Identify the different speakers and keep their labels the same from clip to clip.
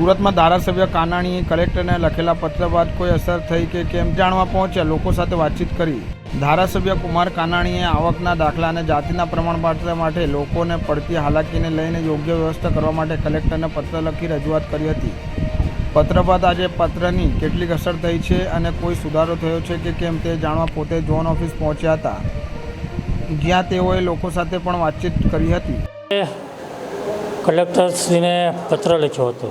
Speaker 1: સુરતમાં ધારાસભ્ય કાનાણીએ કલેક્ટરને લખેલા પત્ર બાદ કોઈ અસર થઈ કે કેમ જાણવા પહોંચ્યા લોકો સાથે વાતચીત કરી. ધારાસભ્ય કુમાર કાનાણીએ આવકના દાખલા અને જાતિના પ્રમાણપત્ર માટે લોકોને પડતી હાલાકીને લઈને યોગ્ય વ્યવસ્થા કરવા માટે કલેક્ટરને પત્ર લખી રજૂઆત કરી હતી. પત્ર બાદ આજે પત્રની કેટલીક અસર થઈ છે અને કોઈ સુધારો થયો છે કે કેમ તે જાણવા પોતે ઝોન ઓફિસ પહોંચ્યા હતા. જ્યાં તેઓએ લોકો સાથે પણ વાતચીત કરી હતી.
Speaker 2: કલેક્ટરશ્રીને પત્ર લખ્યો હતો.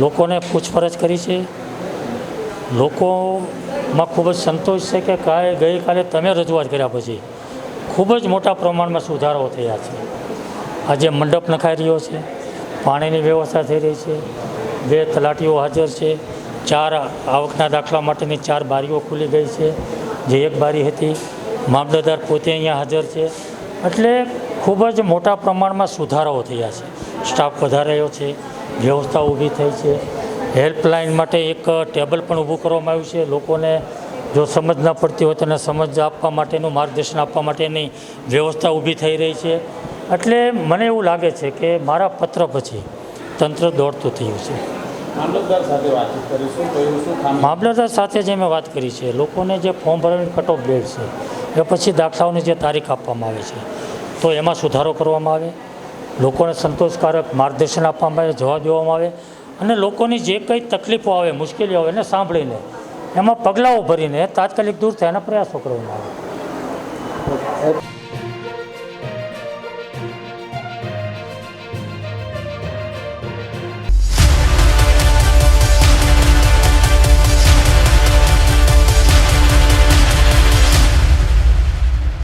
Speaker 2: લોકોને પૂછપરછ કરી છે. લોકોમાં ખૂબ જ સંતોષ છે કે કાલે ગઈકાલે તમે રજૂઆત કર્યા પછી ખૂબ જ મોટા પ્રમાણમાં સુધારાઓ થયા છે. આજે મંડપ નખાઈ રહ્યો છે. પાણીની વ્યવસ્થા થઈ રહી છે. બે તલાટીઓ હાજર છે. ચાર આવકના દાખલા માટેની ચાર બારીઓ ખુલી ગઈ છે. જે એક બારી હતી. મામલતદાર પોતે અહીંયા હાજર છે. એટલે ખૂબ જ મોટા પ્રમાણમાં સુધારાઓ થયા છે. સ્ટાફ વધારાયો છે વ્યવસ્થા ઊભી થઈ છે. હેલ્પલાઇન માટે એક ટેબલ પણ ઊભું કરવામાં આવ્યું છે. લોકોને જો સમજ ન પડતી હોય તેને સમજ આપવા માટેનું માર્ગદર્શન આપવા માટેની વ્યવસ્થા ઊભી થઈ રહી છે. એટલે મને એવું લાગે છે કે મારા પત્ર પછી તંત્ર દોડતું થયું છે. મામલતદાર સાથે જે મેં વાત કરી છે લોકોને જે ફોર્મ ભરવાની કટ ઓફ ડેટ છે એ પછી દાખલાઓની જે તારીખ આપવામાં આવે છે તો એમાં સુધારો કરવામાં આવે. લોકોને સંતોષકારક માર્ગદર્શન આપવામાં આવે, જવાબ દેવામાં આવે અને લોકોની જે કંઈ તકલીફો આવે, મુશ્કેલીઓ આવે એને સાંભળીને, એમાં પગલાઓ ભરીને તાત્કાલિક દૂર થાય એના પ્રયાસો કરવામાં આવે.